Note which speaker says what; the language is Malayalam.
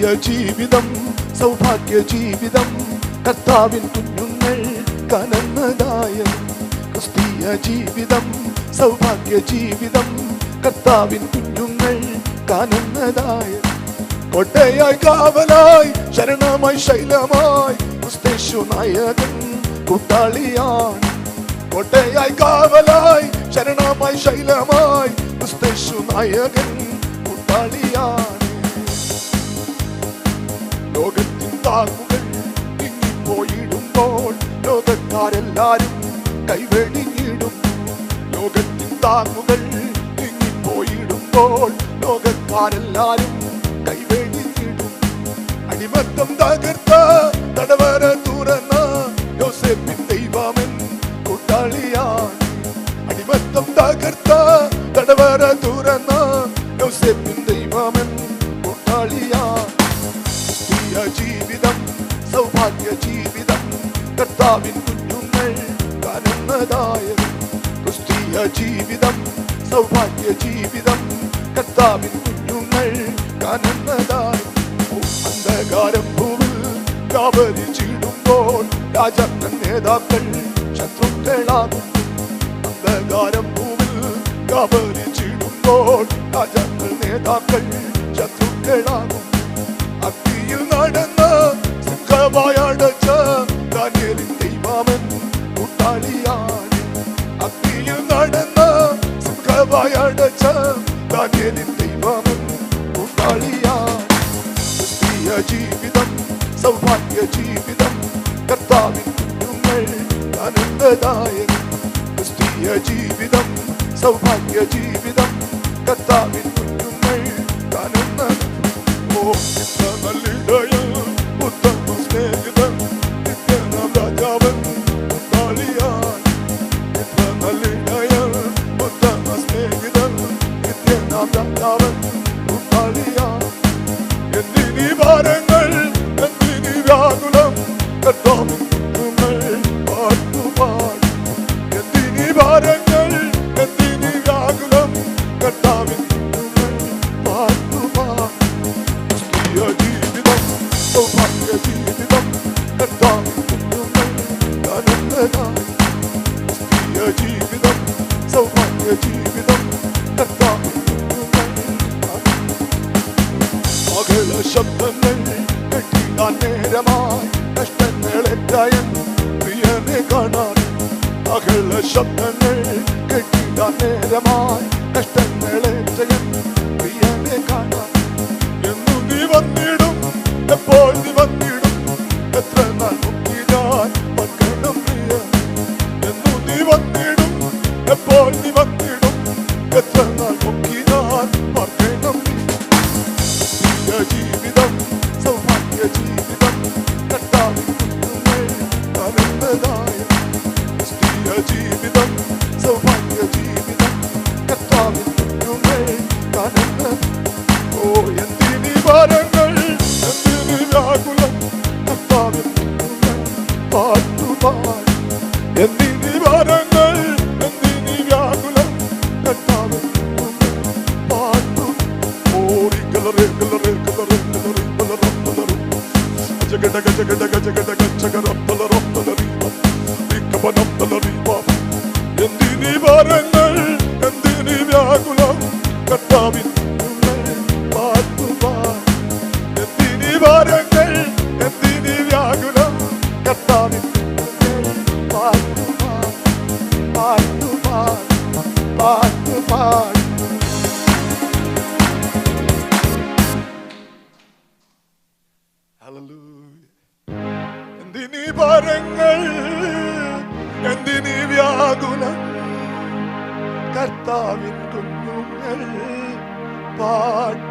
Speaker 1: ക്രിസ്തീയ ജീവിതം സൗഭാഗ്യ ജീവിതം കർത്താവിൻ കുഞ്ഞുങ്ങൾ കനന്നതായ. ക്രിസ്തീയ ജീവിതം സൗഭാഗ്യ ജീവിതം കർത്താവിൻ കുഞ്ഞുങ്ങൾ കനന്നതായ. കോട്ടയായി കാവലായി ശരണമായി ശൈലമായി ക്രിസ്തേശു നായകൻ കൂട്ടാളിയാണ്. കോട്ടയായി കാവലായി ശരണമായി ശൈലമായി ക്രിസ്തേശു നായകൻ കൂട്ടാളിയാണ്. ലോകത്തിൻ താങ്ങുകൾ ഇങ്ങിപ്പോയിടുമ്പോൾ ലോകക്കാരെല്ലാരും കൈവെടിഞ്ഞിടും ലോകത്തിൻ താങ്ങുകൾ ഇങ്ങിപ്പോയിടുമ്പോൾ ലോകക്കാരെല്ലാരും കൈവെടിഞ്ഞിടും അടിമത്തം തകർത്ത തടവര തുറന്ന യോസെപ്പിൻ ദൈവമൻ കൂട്ടാളിയാണ്. അടിമത്തം തകർത്ത തടവര തുറന്ന യോസെപ്പിൻ ദൈവമൻ ജീവിതം സൗഭാഗ്യ ജീവിതം കർത്താവിൻ കുഞ്ഞുങ്ങൾ കനന്നതായ ക്രിസ്തീയ ജീവിതം സൗഭാഗ്യ ജീവിതം കർത്താവിൻ കുഞ്ഞുങ്ങൾ കനന്നതായ. അന്ധകാരം ഭൂവിൽ ചീടുമ്പോൾ രാജാക്കൻ നേതാക്കൾ ശത്രുക്കളാകും അന്ധകാരം ഭൂവിൽ ചീടുമ്പോൾ രാജാക്കൾ നേതാക്കൾ ശത്രുക്കളാകും സിംഹമായടച്ച ദാനിയേലിൻ ദൈവമൻ കൂട്ടാളിയാണ് ക്രിസ്തീയ ജീവിതം സൗഭാഗ്യ ജീവിതം കർത്താവിൻ കുഞ്ഞുങ്ങൾ ആനന്ദദായകൻ ക്രിസ്തീയ ജീവിതം സൗഭാഗ്യ ജീവിതം കർത്താവിൻ കുഞ്ഞുങ്ങൾ ആനന്ദ ഓ ഇത്ര കർത്താവിൻ കുഞ്ഞുങ്ങൾ പാട്ടുപാടും ക്രിസ്തീയ ജീവിതം സൗഭാഗ്യ ജീവിതം കർത്താവിൻ കുഞ്ഞുങ്ങൾ നേരമായി കഷ്ടങ്ങളെറ്റായൻ പ്രിയനെ കാണാൻ എന്നു നീ വന്നിടും എപ്പോൾ നീ വന്നിടും? എത്ര നാൾ മുക്കി ഞാൻ മക്കണം പ്രിയ എന്നു നീ വന്നിടും എപ്പോൾ നീ വന്നിടും? എത്ര നാൾ മുക്കി ഞാൻ മക്കണം ക്രിസ്തീയ ജീവിതം സൗഭാഗ്യ ജീവിതം കർത്താവിൻ കുഞ്ഞുങ്ങൾ ജീവിതം സൗഭാഗ്യ പാട്ടുപാടി. എന്തിനീ ഭാരങ്ങൾ എന്തിനീ വ്യാകുലം. കുഞ്ഞുങ്ങൾ പാട്ടു ഓടി കലറെ കലറെ കലറെ കലറെ കലറെ കലറെ. ജഗട ഗജഗട ഗജഗട ഗജഗരം തലറം തലറീവ വിക്കപനം തലറീവ എന്തിനീ ഭാരങ്ങൾ എന്തിനീ വ്യാകുലം. കുഞ്ഞുങ്ങൾ പാട്ടുപാടി. എന്തിനീ ഭാരങ്ങൾ പാട്ടുപാടി Hallelujah. എന്തിനീ ഭാരങ്ങൾ എന്തിനീ വ്യാകുലം കർത്താവിൻ കുഞ്ഞുങ്ങൾ പാട്ട്